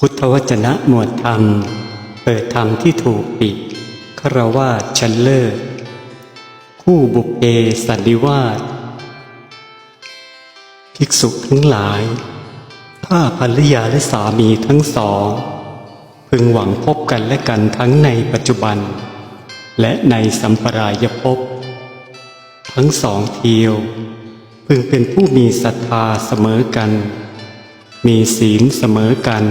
พุทธวจนะหมวดธรรม เปิดธรรมที่ถูกปิดคารวาชันเลิศคู่บุพเพสันนิวาสภิกษุทั้งหลาย ถ้าภรรยาและสามีทั้งสอง พึงหวังพบกันและกันทั้งในปัจจุบัน และในสัมปรายภพทั้งสองเทียว พึงเป็นผู้มีศรัทธาเสมอกัน มีศีลเสมอกัน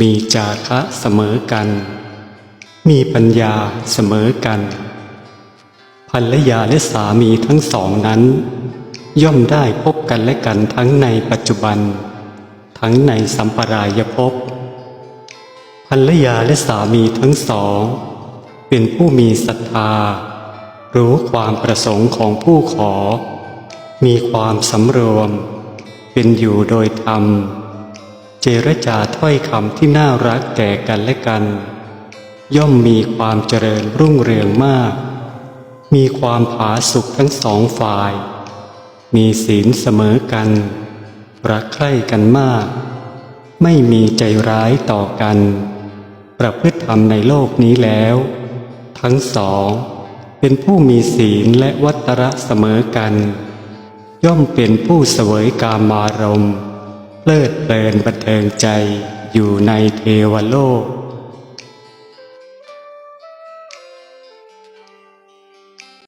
มีจาคะเสมอกัน มีปัญญาเสมอกันภรรยาและสามีทั้งสองนั้น ย่อมได้พบกันและกันทั้งในปัจจุบัน ทั้งในสัมปรายภพภรรยาและสามีทั้งสอง เป็นผู้มีศรัทธา รู้ความประสงค์ของผู้ขอ มีความสำรวม เป็นอยู่โดยธรรม เจรจาถ้อยคำที่น่ารักแก่กันและกัน ย่อมมีความเจริญรุ่งเรืองมาก มีความผาสุกทั้งสองฝ่าย มีศีลเสมอกัน รักใคร่กันมาก ไม่มีใจร้ายต่อกัน ประพฤติธรรมในโลกนี้แล้ว ทั้งสองเป็นผู้มีศีลและวัตระเสมอกัน ย่อมเป็นผู้เสวยกามารมณ์ เพลิดเพลินบันเทิงใจอยู่ในเทวโลก